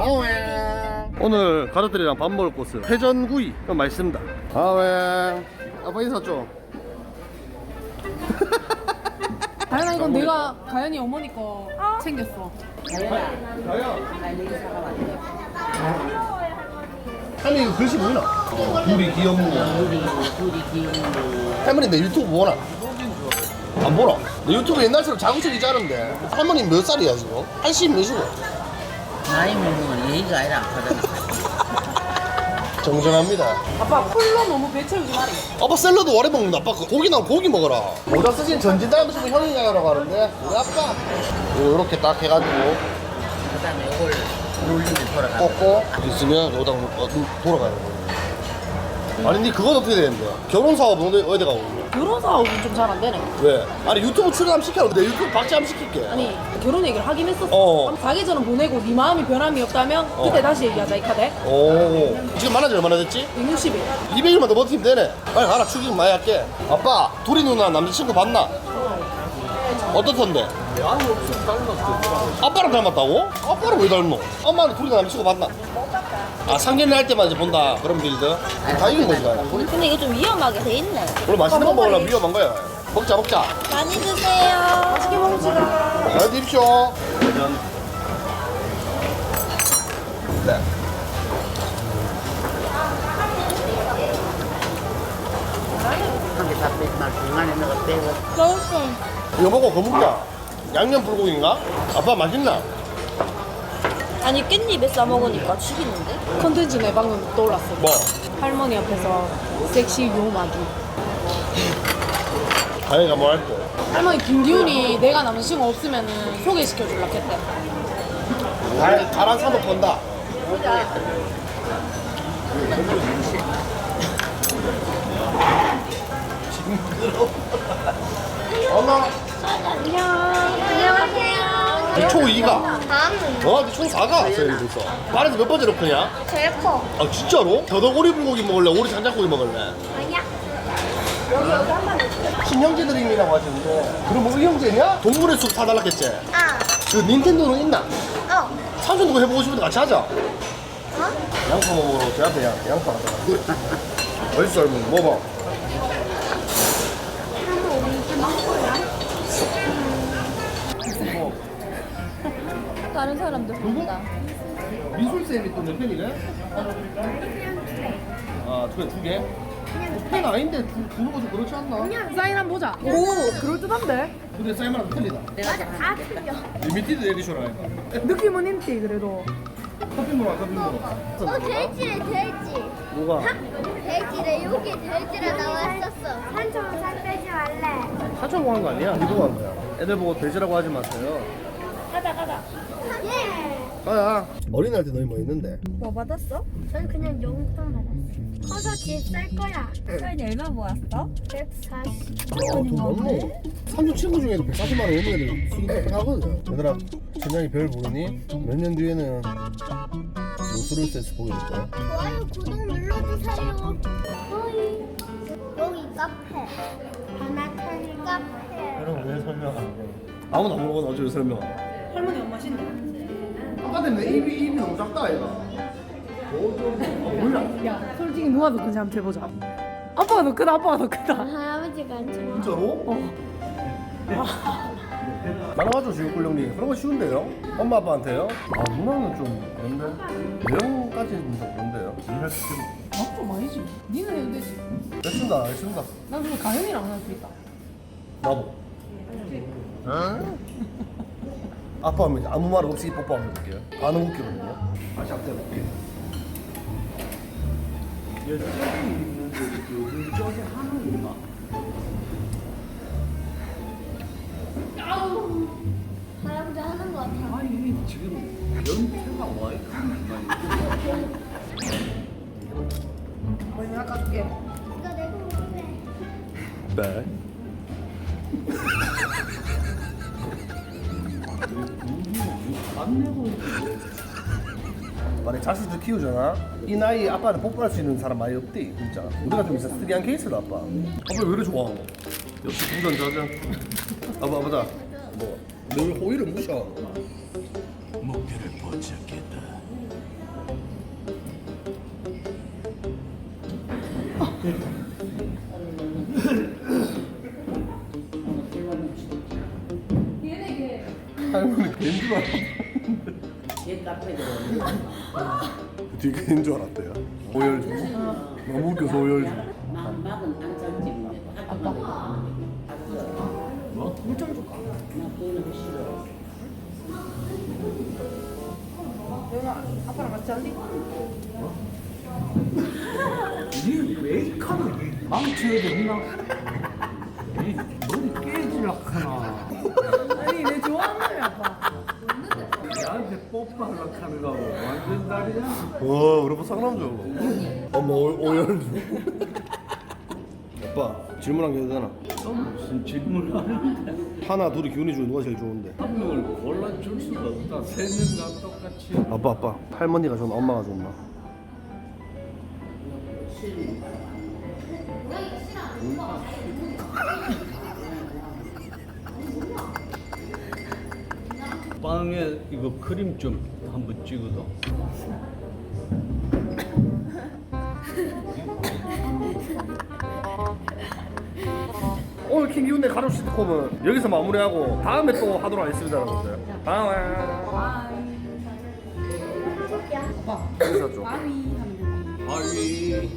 아웨 오늘 가족들이랑 밥 먹을 곳은 회전구이. 그럼 맛있습니다. 아웨 아빠 인사 좀 다현아 이건 내가 가연이 어머니 거 챙겼어. 할머니. 이거 글씨 보이나? 둘이 귀엽고 할머니 내 유튜브 보나? 안 보나? 내 유튜브 옛날처럼 자극적이지 않은데. 할머니 몇 살이야 지금? 80 몇이고 나이 먹는 건 예의가 아니라 안 하잖아. 정정합니다 아빠 풀로 너무 배 채우지 말이. 아빠 샐러드 오래 먹는다 아빠 그 고기 나면 고기 먹어라 모자 쓰신 전진다 음식은 형이 가라고 하는데 우리 아빠 이렇게 딱 해가지고 그 다음에 이걸 눌리면 돌아가. 꽂고 있으면 여기다 어, 돌아가는 거예요 아니 근데 그건 어떻게 되는데 결혼 사업은 어디, 어디 가고 있냐? 결혼 사업은 좀 잘 안 되네. 왜? 아니 유튜브 출연 시켜 내 유튜브 박제 한번 시킬게 아니 결혼 얘기를 하긴 했었어. 어. 한 가기 전은 보내고 네 마음이 변함이 없다면 그때 어. 다시 얘기하자 이 카드. 오 지금 만난 지 얼마나 됐지? 160일. 200일만 더 버티면 되네 빨리 가라 축의금 많이 할게 아빠 둘이 누나 남자친구 봤나? 어떻던데? 아빠랑 닮았다고? 아빠랑 왜 닮노? 엄마는 둘이 남자친구 봤나? 아 상견례 할 때만 이제 본다 그런 빌드? 다 이긴 거지 나 근데 이거 좀 위험하게 돼 있네. 원래 맛있는 거 먹으려면 위험한 거야 먹자 먹자 많이 드세요. 맛있게 먹읍시다. 잘 드십시오 네 한개 다 빼만 중간에 넣어 빼고. 맛있어. 이거 먹고 거북이야 양념 불고기인가? 아빠 맛있나? 아니 깻잎에 싸 먹으니까 죽이는데? 컨텐츠 내 방금 떠올랐어. 뭐? 할머니 앞에서 섹시 요마주. 다행이가 뭐할 때? 할머니 김기훈이 내가 남자친구 없으면은 소개시켜 줄라 했대. 갈, 가란 산업 본다 엄마 안녕. 초 2가 다음은 어? 니초 4가 세일이 됐어 말에서 몇 번째로 크냐? 제일 커. 아 진짜로? 더덕 오리 불고기 먹을래? 오리 장작고기 먹을래? 아니야. 친형제들이라고 하시는데 그럼 뭐 의형제냐? 동물의 숲 사달라겠지? 아. 그 닌텐도는 있나? 어. 삼촌도 해보고 싶은데 같이 하자 어? 양파 먹으러 제 앞에 양, 양파 하자 맛있어 할머니 먹어봐 다른 사람들 본다. 미술쌤이 또몇 펜이래? 아, 두 개, 두 개? 펜 아닌데 두, 두는 거좀 그렇지 않나? 사인 한번 보자. 오 그럴듯한데? 근데 사이즈랑 틀리다 다 틀려. 리미티드 에디션 아닌가? 느낌은 있지 그래도. 커피모라 커피모라 어 돼지래 돼지. 뭐가? 돼지래 여기 돼지라 나왔었어. 산처럼 살 빼지 말래. 사촌 하는 거 아니야? 누구 한 거야? 애들 보고 돼지라고 하지 마세요 가자 가자. 예. 가야 어린이날 때 너희 뭐 했는데? 뭐 받았어? 전 그냥 용돈 받았어. 커서 집 살 거야. 사인이 얼마 모았어? 140. 아, 돈 많네 삼촌 친구 중에도 140만 원 넘는 애들 수익 하거든 얘들아 천장이 별 모르니? 몇 년 뒤에는 노스루스에서 보게 될 거야 좋아요 구독 눌러주세요. 어이. 여기 카페. 하나칸 카페. 그럼 왜 설명 안 돼? 아무도 안 물어보는 어제 왜 설명 안 해? 할머니 엄마 신데. 아까 때문에 입이, 입이 너무 작다 얘가 어, 몰라 야 솔직히 누가 더 큰지 한번 해보자. 아빠가 더 크다 아빠가 더 크다. 할아버지가 안 좋아. 진짜로? 어. 가능하죠 지육굴령님 그런 거 쉬운데요? 엄마 아빠한테요? 아 누나는 좀 그런데 내용까지는 좀 그런데요 이해할 수 있는 아빠 아니지. 니는 해도 되지. 됐습니다 알겠습니다 난 그럼 가연이랑 할수 있다. 나도 응? 아빠 하면 아무 말 없이 뽀뽀 한번 해볼게요 반응 웃기거든요 다시 앞대 볼게요 할아버지 하는 거 같아. 언니 아까 줄게. 이거 내가 먹을래. 네 만약 자식들 키우잖아? 이 나이 아빠를 뽀뽀할 수 있는 사람 많이 없대 진짜. 우리가 좀 진짜 특이한 케이스다 아빠. 아빠 왜 이래 좋아? 역시 동전 짜장 아빠 아빠다. 뭐늘 호의를 무시하고. 목표를 포착했다. 할머니 괜찮아 줄 알았다. 얘 카페도 뒤에 개인 줄 알았대요. 오열주. 너무 웃겨서 오열주. 막 막은 안살집인데 아빠 물좀 줄까? 나 그거는 싫어. 내가 아빠랑 같이 할래? 이왜 카는 망쳐야 되나? 이 머리 깨지라 카나. 아니 내 좋아하는 거야 아빠 카는 거 완전 다르냐? 와, 우리 아빠 상남자. 엄마 오, 오열주. 아빠 질문 한개 해도 되나? 또 무슨 질문을 하는데 하나 둘이 기운이 중에 누가 제일 좋은데? 한 명을 골라줄 수가 없다. 세명다 똑같이. 아빠 아빠 할머니가 좋나 엄마가 좋나? 빵에 이거 크림 좀 한번 찍어도. 오늘 킹기운대 가로 시트콤은 여기서 마무리하고 다음에 또 하도록 하겠습니다 여러분들 다음에 아빠 재밌었죠? 아위 하는 거 아이.